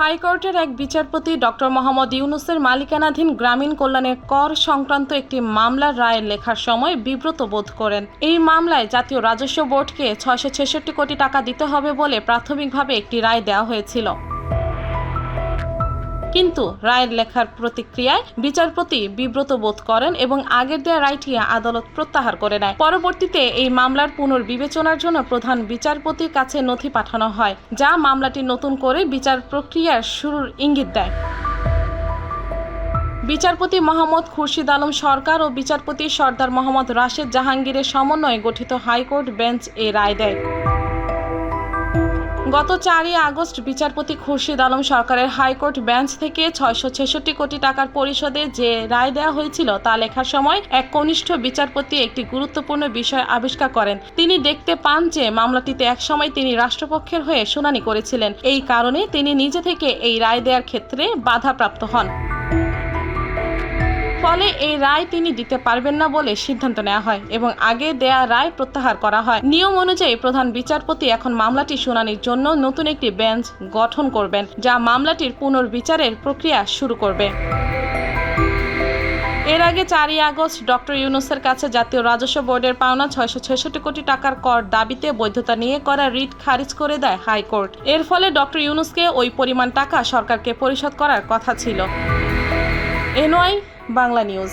হাইকোর্টের এক বিচারপতি ডক্টর মোহাম্মদ ইউনুসের মালিকানাধীন গ্রামীণ কল্যাণের কর সংক্রান্ত একটি মামলার রায় লেখার সময় বিব্রত বোধ করেন। এই মামলায় জাতীয় রাজস্ব বোর্ডকে ছয়শো ছেষট্টি কোটি টাকা দিতে হবে বলে প্রাথমিকভাবে একটি রায় দেওয়া হয়েছিল। কিন্তু রায়ের লেখার প্রতিক্রিয়ায় বিচারপতি বিব্রত বোধ করেন এবং আগের দেওয়া রায়টি আদালত প্রত্যাহার করে নেয়। পরবর্তীতে এই মামলার পুনর্বিবেচনার জন্য প্রধান বিচারপতির কাছে নথি পাঠানো হয়, যা মামলাটি নতুন করে বিচার প্রক্রিয়ার শুরুর ইঙ্গিত দেয়। বিচারপতি মোহাম্মদ খুরশিদ আলম সরকার ও বিচারপতি সর্দার মোহাম্মদ রাশেদ জাহাঙ্গীরের সমন্বয়ে গঠিত হাইকোর্ট বেঞ্চ এই রায় দেয়। গত চারই আগস্ট বিচারপতি খুরশিদ আলম সরকারের হাইকোর্ট বেঞ্চ থেকে ছয়শো ছেষট্টি কোটি টাকার পরিষদে যে রায় দেওয়া হয়েছিল তা লেখার সময় এক কনিষ্ঠ বিচারপতি একটি গুরুত্বপূর্ণ বিষয় আবিষ্কার করেন। তিনি দেখতে পান যে মামলাটিতে একসময় তিনি রাষ্ট্রপক্ষের হয়ে শুনানি করেছিলেন। এই কারণে তিনি নিজে থেকে এই রায় দেওয়ার ক্ষেত্রে বাধাপ্রাপ্ত হন। ফলে এই রায় তিনি দিতে পারবেন না বলে সিদ্ধান্ত নেওয়া হয় এবং আগে দেয়া রায় প্রত্যাহার করা হয়। নিয়ম অনুযায়ী প্রধান বিচারপতি এখন মামলাটি শুনানির জন্য নতুন একটি বেঞ্চ গঠন করবেন, যা মামলাটির পুনর্বিচারের প্রক্রিয়া শুরু করবে। এর আগে চারই আগস্ট ডক্টর ইউনুসের কাছে জাতীয় রাজস্ব বোর্ডের পাওনা ছয়শো ছেষট্টি কোটি টাকার কর দাবিতে বৈধতা নিয়ে করা রিট খারিজ করে দেয় হাইকোর্ট। এর ফলে ডক্টর ইউনুসকে ওই পরিমাণ টাকা সরকারকে পরিশোধ করার কথা ছিল। NY Bangla news.